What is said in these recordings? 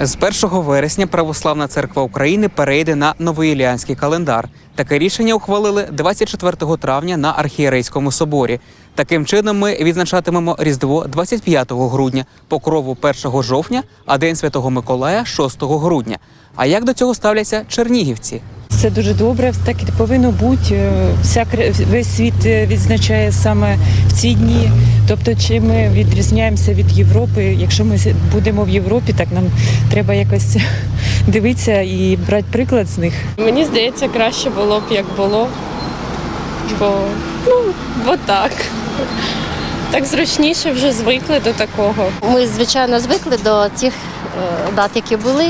З 1 вересня Православна церква України перейде на новоіліанський календар. Таке рішення ухвалили 24 травня на архієрейському соборі. Таким чином ми відзначатимемо Різдво 25 грудня, покрову 1 жовтня, а День Святого Миколая 6 грудня. А як до цього ставляться чернігівці? Це дуже добре, так і повинно бути. Е, Вся весь світ е, відзначає саме в ці дні. Тобто, чи ми відрізняємося від Європи? Якщо ми будемо в Європі, так нам треба якось дивитися і брати приклад з них. Мені здається, краще було б як було. Бо, ну, бо так. Так зручніше вже звикли до такого. Ми, звичайно, звикли до тих е, дат, які були.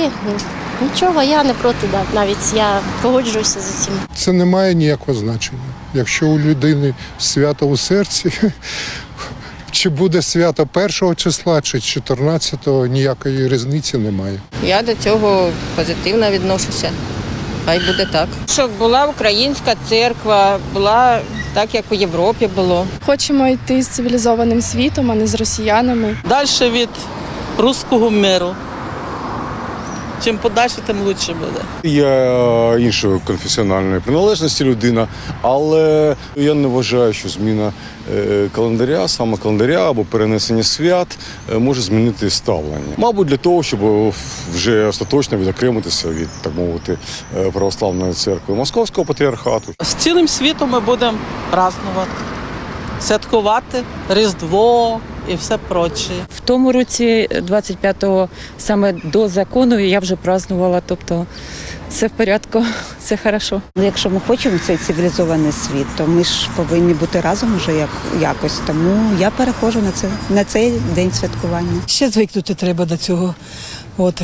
Нічого, я не проти. Навіть я погоджуюся з цим. Це не має ніякого значення. Якщо у людини свято у серці, чи буде свято першого числа, чи 14-го, ніякої різниці немає. Я до цього позитивно відношуся. Хай буде так. Щоб була українська церква, була так, як у Європі було. Хочемо йти з цивілізованим світом, а не з росіянами. далі від руського миру. Чим подальше, тим краще буде. Я іншої конфесіональної приналежності людина, але я не вважаю, що зміна е, календаря, саме календаря або перенесення свят е, може змінити ставлення. Мабуть, для того, щоб вже остаточно відокремитися від так мовити е, православної церкви Московського патріархату. З цілим світом ми будемо празднувати, святкувати Різдво і все проче. В тому році, 25-го, саме до закону, я вже празднувала. Тобто, все в порядку, все хорошо. Ну, Якщо ми хочемо цей цивілізований світ, то ми ж повинні бути разом уже як, якось. Тому я переходжу на це на цей день святкування. Ще звикнути треба до цього. От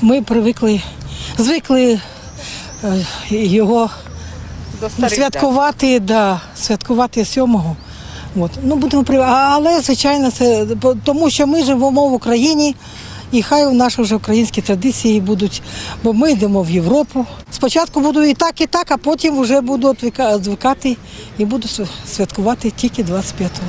ми привикли, звикли е, його святкувати, да, святкувати сьомого. От. Ну, будемо при... Але, звичайно, це тому, що ми живемо в Україні, і хай наші вже українські традиції будуть, бо ми йдемо в Європу. Спочатку буду і так, і так, а потім вже буду звикати і буду святкувати тільки 25-го.